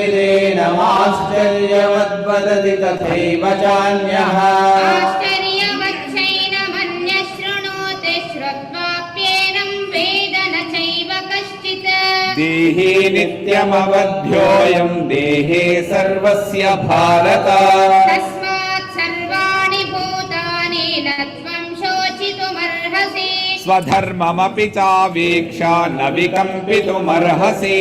कश्चिदेनमाश्चर्यवद्वदति तथैव चान्यः आश्चर्यवच्चैनमन्यः शृणोति श्रुत्वाप्येनं वेद न चैव कश्चित् देहे नित्यमवध्योऽयं देहे सर्वस्य भारत तस्मात् सर्वाणि भूतानि न त्वं शोचितुमर्हसि स्वधर्ममपि चावीक्ष न विकम्पितुमर्हसि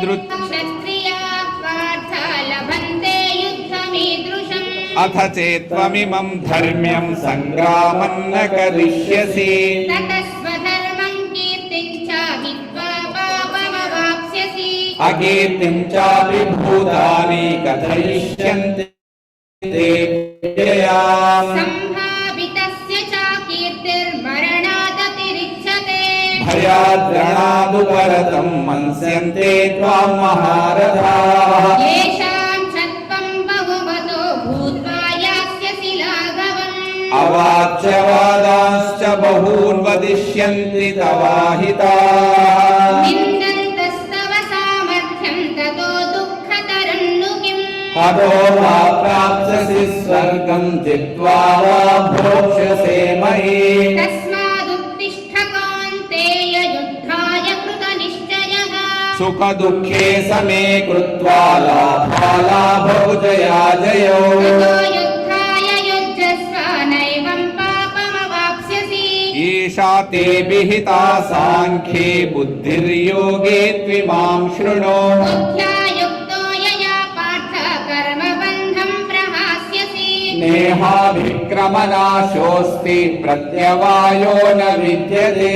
యదృత్ అథ చేత్వమిమం ధర్మ్యం సంగ్రామన్న కరిష్యసి. అకీర్తిం చాపి భూతాని కథయిష్యంతి. भयाद्रणादुपरतं मन्स्यन्ते त्वां महारथाः येषां च त्वं बहुमतो भूत्वा यास्यसि लाघवम् अवाच्यवादाश्च बहून् वदिष्यन्ति तवाहिताः निन्दन्तस्तव सामर्थ्यं ततो दुःखतरं नु किम् हतो वा प्राप्स्यसि स्वर्गं जित्वा वा भोक्ष्यसे मयि कृतनिश्चयः सुखदुःखे समे कृत्वा लाभालाभौ जया जयो ततो युद्धाय युज्यस्व नैवं पापमवाप्स्यसि ईशा ते विहिता साङ्ख्ये बुद्धिर्योगे त्विमां शृणु बुद्ध्या युक्तो यया पार्थ कर्मबन्धं प्रहास्यसि नेहाभिक्रमनाशोऽस्ति प्रत्यवायो न विद्यते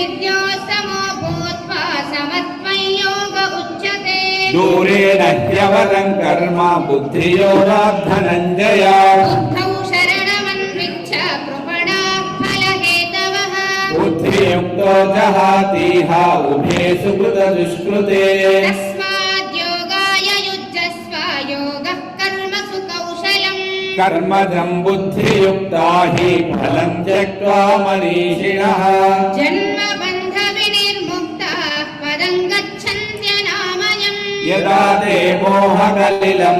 दूरेण ह्यवरं कर्म बुद्धियोगात् धनञ्जय बुद्धौ शरणमन्विच्छ कृपणा फलहेतवः बुद्धियुक्तो जहातीह उभे सुकृतदुष्कृते तस्माद्योगाय युज्यस्व योगः कर्मसु कौशलम् कर्मजं बुद्धियुक्ता हि फलं त्यक्त्वा मनीषिणः जन्मबन्धविनिर्मुक्ताः यदा ते मोहकलिलं